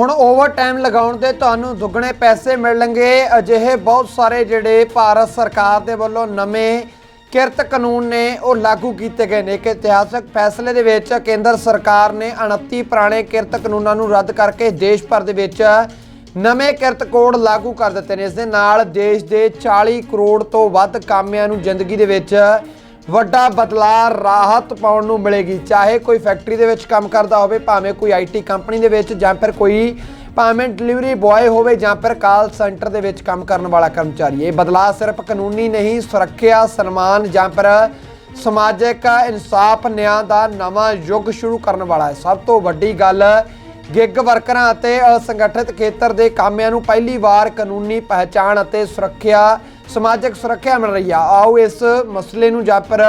ਹੁਣ over time ਲਗਾਉਣ ਤੇ ਤੁਹਾਨੂੰ ਦੁੱਗਣੇ ਪੈਸੇ ਮਿਲਣਗੇ। ਅਜਿਹੇ ਬਹੁਤ ਸਾਰੇ ਜਿਹੜੇ ਭਾਰਤ ਸਰਕਾਰ ਦੇ ਵੱਲੋਂ ਨਵੇਂ ਕਿਰਤ ਕਾਨੂੰਨ ਨੇ ਉਹ ਲਾਗੂ ਕੀਤੇ ਗਏ ਨੇ ਇੱਕ ਇਤਿਹਾਸਕ ਫੈਸਲੇ ਦੇ ਵਿੱਚ ਕੇਂਦਰ ਸਰਕਾਰ ਨੇ 29 ਪੁਰਾਣੇ ਕਿਰਤ ਕਾਨੂੰਨਾਂ ਨੂੰ ਰੱਦ ਕਰਕੇ ਦੇਸ਼ ਭਰ ਦੇ ਵਿੱਚ ਨਵੇਂ ਕਿਰਤ ਕੋਡ ਲਾਗੂ ਕਰ ਦਿੱਤੇ ਨੇ। ਇਸ ਦੇ ਨਾਲ ਦੇਸ਼ ਦੇ 40 ਕਰੋੜ ਤੋਂ ਵੱਧ ਕਾਮਿਆਂ ਨੂੰ ਜ਼ਿੰਦਗੀ ਦੇ ਵਿੱਚ ਵੱਡਾ ਬਦਲਾਅ ਰਾਹਤ ਪਾਉਣ ਨੂੰ ਮਿਲੇਗੀ। ਚਾਹੇ ਕੋਈ ਫੈਕਟਰੀ ਦੇ ਵਿੱਚ ਕੰਮ ਕਰਦਾ ਹੋਵੇ, ਭਾਵੇਂ ਕੋਈ ਆਈਟੀ ਕੰਪਨੀ ਦੇ ਵਿੱਚ ਜਾਂ ਫਿਰ ਕੋਈ ਭਾਵੇਂ ਡਿਲੀਵਰੀ ਬॉय ਹੋਵੇ ਜਾਂ ਫਿਰ ਕਾਲ ਸੈਂਟਰ ਦੇ ਵਿੱਚ ਕੰਮ ਕਰਨ ਵਾਲਾ ਕਰਮਚਾਰੀ। ਇਹ ਬਦਲਾਅ ਸਿਰਫ ਕਾਨੂੰਨੀ ਨਹੀਂ, ਸੁਰੱਖਿਆ, ਸਨਮਾਨ ਜਾਂ ਫਿਰ ਸਮਾਜਿਕ ਇਨਸਾਫ ਨਿਆਂ ਦਾ ਨਵਾਂ ਯੁੱਗ ਸ਼ੁਰੂ ਕਰਨ ਵਾਲਾ ਹੈ। ਸਭ ਤੋਂ ਵੱਡੀ ਗੱਲ ਗਿੱਗ ਵਰਕਰਾਂ ਅਤੇ ਅਸੰਗਠਿਤ ਖੇਤਰ ਦੇ ਕਾਮਿਆਂ ਨੂੰ ਪਹਿਲੀ ਵਾਰ ਕਾਨੂੰਨੀ ਪਹਿਚਾਣ ਅਤੇ ਸੁਰੱਖਿਆ, ਸਮਾਜਿਕ ਸੁਰੱਖਿਆ ਮਿਲ ਰਹੀ ਆ। ਆਓ ਇਸ ਮਸਲੇ ਨੂੰ ਜਾਂ ਫਿਰ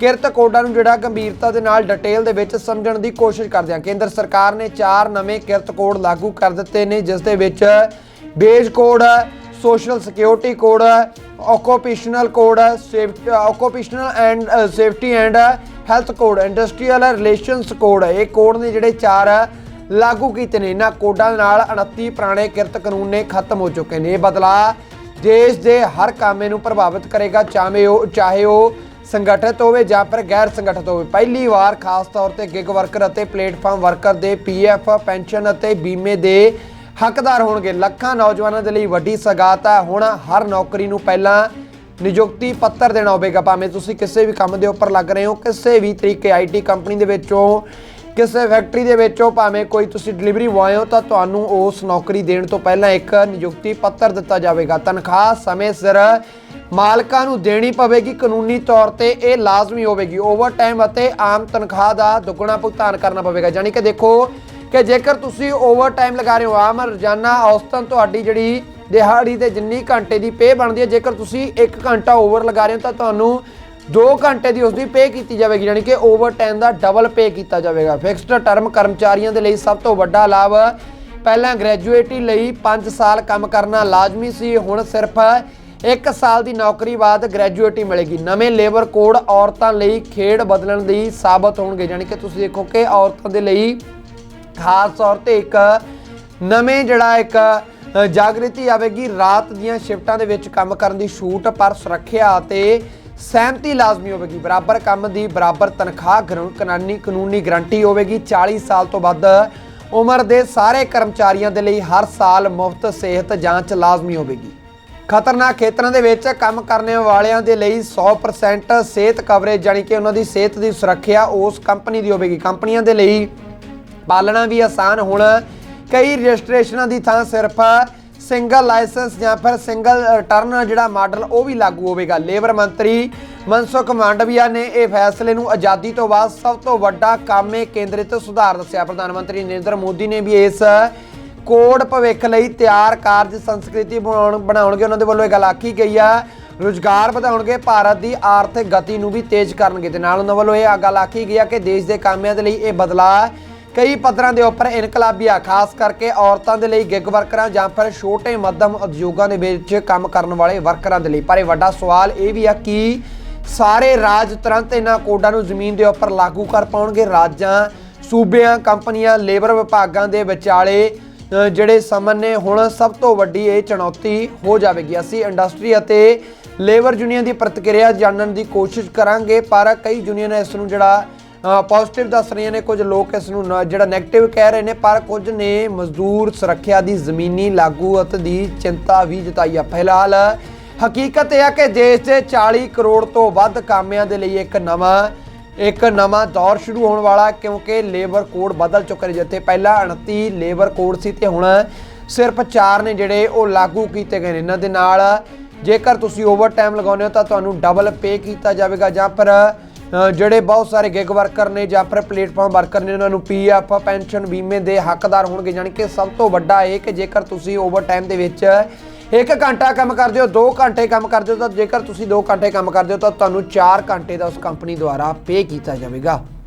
ਕਿਰਤ ਕੋਡਾਂ ਨੂੰ ਜਿਹੜਾ ਗੰਭੀਰਤਾ ਦੇ ਨਾਲ ਡਿਟੇਲ ਦੇ ਵਿੱਚ ਸਮਝਣ ਦੀ ਕੋਸ਼ਿਸ਼ ਕਰਦੇ ਹਾਂ। ਕੇਂਦਰ ਸਰਕਾਰ ਨੇ ਚਾਰ ਨਵੇਂ ਕਿਰਤ ਕੋਡ ਲਾਗੂ ਕਰ ਦਿੱਤੇ ਨੇ, ਜਿਸ ਦੇ ਵਿੱਚ wage code, social security code occupational code occupational and safety and health code, industrial relations code. ਇਹ ਕੋਡ ਨੇ ਜਿਹੜੇ ਚਾਰ ਲਾਗੂ ਕੀਤੇ ਨੇ। ਇਹਨਾਂ ਕੋਡਾਂ ਨਾਲ 29 ਪੁਰਾਣੇ ਕਿਰਤ ਕਾਨੂੰਨ ਨੇ ਖਤਮ ਹੋ ਚੁੱਕੇ ਨੇ। ਇਹ ਬਦਲਾਅ ਦੇਸ਼ ਦੇ ਹਰ ਕਾਮੇ ਨੂੰ ਪ੍ਰਭਾਵਿਤ ਕਰੇਗਾ, ਚਾਹੇ ਉਹ ਚਾਹੇ ਉਹ ਸੰਗਠਿਤ ਹੋਵੇ ਜਾਂ ਫਿਰ ਗੈਰ ਸੰਗਠਿਤ ਹੋਵੇ। ਪਹਿਲੀ ਵਾਰ ਖਾਸ ਤੌਰ ਤੇ ਗਿਗ ਵਰਕਰ ਅਤੇ ਪਲੇਟਫਾਰਮ ਵਰਕਰ ਦੇ ਪੀਐਫ ਪੈਨਸ਼ਨ ਅਤੇ ਬੀਮੇ ਦੇ ਹੱਕਦਾਰ ਹੋਣਗੇ। ਲੱਖਾਂ ਨੌਜਵਾਨਾਂ ਦੇ ਲਈ ਵੱਡੀ ਸਗਾਤ ਹੈ। ਹੁਣ ਹਰ ਨੌਕਰੀ ਨੂੰ ਪਹਿਲਾਂ ਨਿਯੁਕਤੀ ਪੱਤਰ ਦੇਣਾ ਹੋਵੇਗਾ। ਭਾਵੇਂ ਤੁਸੀਂ ਕਿਸੇ ਵੀ ਕੰਮ ਦੇ ਉੱਪਰ ਲੱਗ ਰਹੇ ਹੋ, ਕਿਸੇ ਵੀ ਤਰੀਕੇ ਆਈਟੀ ਕੰਪਨੀ ਦੇ ਵਿੱਚੋਂ ਕਿਸੇ ਫੈਕਟਰੀ ਦੇ ਵਿੱਚ ਹੋ ਭਾਵੇਂ ਕੋਈ ਤੁਸੀਂ ਡਿਲੀਵਰੀ ਬॉय ਹੋ ਤਾਂ ਤੁਹਾਨੂੰ ਉਸ ਨੌਕਰੀ ਦੇਣ ਤੋਂ ਪਹਿਲਾਂ ਇੱਕ ਨਿਯੁਕਤੀ ਪੱਤਰ ਦਿੱਤਾ ਜਾਵੇਗਾ। ਤਨਖਾਹ ਸਮੇਂ ਸਿਰ ਮਾਲਕਾਂ ਨੂੰ ਦੇਣੀ ਪਵੇਗੀ। ਕਾਨੂੰਨੀ ਤੌਰ ਤੇ ਇਹ ਲਾਜ਼ਮੀ ਹੋਵੇਗੀ। ਓਵਰਟਾਈਮ ਅਤੇ ਆਮ ਤਨਖਾਹ ਦਾ ਦੁੱਗਣਾ ਭੁਗਤਾਨ ਕਰਨਾ ਪਵੇਗਾ। ਯਾਨੀ ਕਿ ਦੇਖੋ ਕਿ ਜੇਕਰ ਤੁਸੀਂ ਓਵਰਟਾਈਮ ਲਗਾ ਰਹੇ ਹੋ, ਆਮ ਰੋਜ਼ਾਨਾ ਔਸਤਨ ਤੁਹਾਡੀ ਜਿਹੜੀ ਦਿਹਾੜੀ ਤੇ ਜਿੰਨੀ ਘੰਟੇ ਦੀ ਪੇ ਬਣਦੀ ਹੈ, ਜੇਕਰ ਤੁਸੀਂ 1 ਘੰਟਾ ਓਵਰ ਲਗਾ ਰਹੇ ਹੋ ਤਾਂ ਤੁਹਾਨੂੰ 2 ਘੰਟੇ ਦੀ ਉਸ ਦੀ ਪੇ ਕੀਤੀ ਜਾਵੇਗੀ, ਯਾਨੀ ਕਿ ਓਵਰਟਾਈਮ ਦਾ ਡਬਲ ਪੇ ਕੀਤਾ ਜਾਵੇਗਾ। ਫਿਕਸਡ ਟਰਮ ਕਰਮਚਾਰੀਆਂ ਦੇ ਲਈ ਸਭ ਤੋਂ ਵੱਡਾ ਲਾਭ, ਪਹਿਲਾਂ ਗ੍ਰੈਜੂਏਟੀ ਲਈ 5 ਸਾਲ ਕੰਮ ਕਰਨਾ ਲਾਜ਼ਮੀ ਸੀ, ਹੁਣ ਸਿਰਫ 1 ਸਾਲ ਦੀ ਨੌਕਰੀ ਬਾਅਦ ਗ੍ਰੈਜੂਏਟੀ ਮਿਲੇਗੀ। ਨਵੇਂ ਲੇਬਰ ਕੋਡ ਔਰਤਾਂ ਲਈ ਖੇਡ ਬਦਲਣ ਦੀ ਸਾਬਤ ਹੋਣਗੇ। ਯਾਨੀ ਕਿ ਤੁਸੀਂ ਦੇਖੋ ਕਿ ਔਰਤਾਂ ਦੇ ਲਈ ਖਾਸ ਤੌਰ ਤੇ ਇੱਕ ਨਵੇਂ ਜਿਹੜਾ ਇੱਕ ਜਾਗ੍ਰਿਤੀ ਆਵੇਗੀ। ਰਾਤ ਦੀਆਂ ਸ਼ਿਫਟਾਂ ਦੇ ਵਿੱਚ ਕੰਮ ਕਰਨ ਦੀ ਛੂਟ ਪਰ ਸੁਰੱਖਿਆ ਅਤੇ ਸਹਿਮਤੀ ਲਾਜ਼ਮੀ ਹੋਵੇਗੀ। ਬਰਾਬਰ ਕੰਮ ਦੀ ਬਰਾਬਰ ਤਨਖਾਹ ਗਰੂ- ਕਾਨੂੰਨੀ ਕਾਨੂੰਨੀ ਗਰੰਟੀ ਹੋਵੇਗੀ। 40 ਸਾਲ ਤੋਂ ਵੱਧ ਉਮਰ ਦੇ ਸਾਰੇ ਕਰਮਚਾਰੀਆਂ ਦੇ ਲਈ ਹਰ ਸਾਲ ਮੁਫਤ ਸਿਹਤ ਜਾਂਚ ਲਾਜ਼ਮੀ ਹੋਵੇਗੀ। ਖਤਰਨਾਕ ਖੇਤਰਾਂ ਦੇ ਵਿੱਚ ਕੰਮ ਕਰਨ ਵਾਲਿਆਂ ਦੇ ਲਈ 100% ਸਿਹਤ ਕਵਰੇਜ ਜਾਨੀ ਕਿ ਉਹਨਾਂ ਦੀ ਸਿਹਤ ਦੀ ਸੁਰੱਖਿਆ ਉਸ ਕੰਪਨੀ ਦੀ ਹੋਵੇਗੀ। ਕੰਪਨੀਆਂ ਦੇ ਲਈ ਪਾਲਣਾ ਵੀ ਆਸਾਨ ਹੁਣ। ਕਈ ਰਜਿਸਟ੍ਰੇਸ਼ਨਾਂ ਦੀ ਥਾਂ ਸਿਰਫ ਸਿੰਗਲ ਲਾਇਸੈਂਸ ਜਾਂ ਫਿਰ ਸਿੰਗਲ ਰਿਟਰਨ ਜਿਹੜਾ ਮਾਡਲ, ਉਹ ਵੀ ਲਾਗੂ ਹੋਵੇਗਾ। ਲੇਬਰ ਮੰਤਰੀ ਮਨਸੁਖ ਮਾਂਡਵੀਆ ਨੇ ਇਹ ਫੈਸਲੇ ਨੂੰ ਆਜ਼ਾਦੀ ਤੋਂ ਬਾਅਦ ਸਭ ਤੋਂ ਵੱਡਾ ਕਾਮੇ ਕੇਂਦਰਿਤ ਸੁਧਾਰ ਦੱਸਿਆ। ਪ੍ਰਧਾਨ ਮੰਤਰੀ ਨਰਿੰਦਰ ਮੋਦੀ ਨੇ ਵੀ ਇਸ ਕੋਡ ਭਵਿੱਖ ਲਈ ਤਿਆਰ ਕਾਰਜ ਸੰਸਕ੍ਰਿਤੀ ਬਣਾਉਣ, ਬਣਾਉਣਗੇ। ਉਹਨਾਂ ਦੇ ਵੱਲੋਂ ਇਹ ਗੱਲ ਆਖੀ ਗਈ ਆ, ਰੁਜ਼ਗਾਰ ਵਧਾਉਣਗੇ, ਭਾਰਤ ਦੀ ਆਰਥਿਕ ਗਤੀ ਨੂੰ ਵੀ ਤੇਜ਼ ਕਰਨਗੇ। ਤੇ ਨਾਲ ਉਹਨਾਂ ਵੱਲੋਂ ਇਹ ਗੱਲ ਆਖੀ ਗਈ ਆ ਕਿ ਦੇਸ਼ ਦੇ ਕਾਮਿਆਂ ਦੇ ਲਈ ਇਹ ਬਦਲਾਅ ਕਈ ਪੱਧਰਾਂ ਦੇ ਉੱਪਰ ਇਨਕਲਾਬੀ ਆ ਖਾਸ ਕਰਕੇ ਔਰਤਾਂ ਦੇ ਲਈ ਗਿਗ ਵਰਕਰਾਂ ਜਾਂ ਫਿਰ ਛੋਟੇ ਮੱਧਮ ਉਦਯੋਗਾਂ ਦੇ ਵਿੱਚ ਕੰਮ ਕਰਨ ਵਾਲੇ ਵਰਕਰਾਂ ਦੇ ਲਈ। ਪਰ ਇਹ ਵੱਡਾ ਸਵਾਲ ਇਹ ਵੀ ਆ ਕਿ ਸਾਰੇ ਰਾਜ ਤੁਰੰਤ ਇਹਨਾਂ ਕੋਡਾਂ ਨੂੰ ਜ਼ਮੀਨ ਦੇ ਉੱਪਰ ਲਾਗੂ ਕਰ ਪਾਉਣਗੇ। ਰਾਜਾਂ, ਸੂਬਿਆਂ, ਕੰਪਨੀਆਂ, ਲੇਬਰ ਵਿਭਾਗਾਂ ਦੇ ਵਿਚਾਲੇ ਜਿਹੜੇ ਸਮਨ ਨੇ, ਹੁਣ ਸਭ ਤੋਂ ਵੱਡੀ ਇਹ ਚੁਣੌਤੀ ਹੋ ਜਾਵੇਗੀ। ਅਸੀਂ ਇੰਡਸਟਰੀ ਅਤੇ ਲੇਬਰ ਯੂਨੀਅਨ ਦੀ ਪ੍ਰਤੀਕਿਰਿਆ ਜਾਣਨ ਦੀ ਕੋਸ਼ਿਸ਼ ਕਰਾਂਗੇ, ਪਰ ਕਈ ਯੂਨੀਅਨ ਇਸ ਨੂੰ ਜਿਹੜਾ ਪੋਜ਼ਿਟਿਵ ਦੱਸ ਰਹੀਆਂ ਨੇ ਕੁਝ ਲੋਕ ਇਸ ਨੂੰ ਜਿਹੜਾ 네ਗੇਟਿਵ ਕਹਿ ਰਹੇ ਨੇ, ਪਰ ਕੁਝ ਨੇ ਮਜ਼ਦੂਰ ਸੁਰੱਖਿਆ ਦੀ ਜ਼ਮੀਨੀ ਲਾਗੂਅਤ ਦੀ ਚਿੰਤਾ ਵੀ ਜਤਾਈ ਆ। ਫਿਲਹਾਲ, ਹਕੀਕਤ ਇਹ ਆ ਕਿ ਦੇਸ਼ ਦੇ 40 ਕਰੋੜ ਤੋਂ ਵੱਧ ਕਾਮਿਆਂ ਦੇ ਲਈ ਇੱਕ ਨਵਾਂ ਇੱਕ ਨਵਾਂ ਦੌਰ ਸ਼ੁਰੂ ਹੋਣ ਵਾਲਾ ਕਿਉਂਕਿ ਲੇਬਰ ਕੋਡ ਬਦਲ ਚੁੱਕੇ ਨੇ ਜਿੱਥੇ ਪਹਿਲਾਂ 29 ਲੇਬਰ ਕੋਡ ਸੀ ਤੇ ਹੁਣ ਸਿਰਫ 4 ਨੇ ਜਿਹੜੇ ਉਹ ਲਾਗੂ ਕੀਤੇ ਗਏ ਨੇ। ਇਹਨਾਂ ਦੇ ਨਾਲ ਜੇਕਰ ਤੁਸੀਂ ਓਵਰ ਟਾਈਮ ਲਗਾਉਂਦੇ ਹੋ ਤਾਂ ਤੁਹਾਨੂੰ ਡਬਲ ਪੇ ਕੀਤਾ ਜਾਵੇਗਾ ਜਾਂ ਫਿਰ ਜਿਹੜੇ ਬਹੁਤ ਸਾਰੇ ਗਿਗ ਵਰਕਰ ਨੇ ਜਾਂ ਫਿਰ ਪਲੇਟਫਾਰਮ ਵਰਕਰ ਨੇ, ਉਹਨਾਂ ਨੂੰ ਪੀਐਫ ਪੈਨਸ਼ਨ ਬੀਮੇ ਦੇ ਹੱਕਦਾਰ ਹੋਣਗੇ। ਯਾਨੀ ਕਿ ਸਭ ਤੋਂ ਵੱਡਾ ਇਹ ਕਿ ਜੇਕਰ ਤੁਸੀਂ ਓਵਰ ਟਾਈਮ ਦੇ ਵਿੱਚ 1 ਘੰਟਾ ਕੰਮ ਕਰਦੇ ਹੋ 2 ਘੰਟੇ ਕੰਮ ਕਰਦੇ ਹੋ, ਤਾਂ ਜੇਕਰ ਤੁਸੀਂ 2 ਘੰਟੇ ਕੰਮ ਕਰਦੇ ਹੋ, ਤਾਂ ਤੁਹਾਨੂੰ 4 ਘੰਟੇ ਦਾ ਉਸ ਕੰਪਨੀ ਦੁਆਰਾ ਪੇ ਕੀਤਾ ਜਾਵੇਗਾ।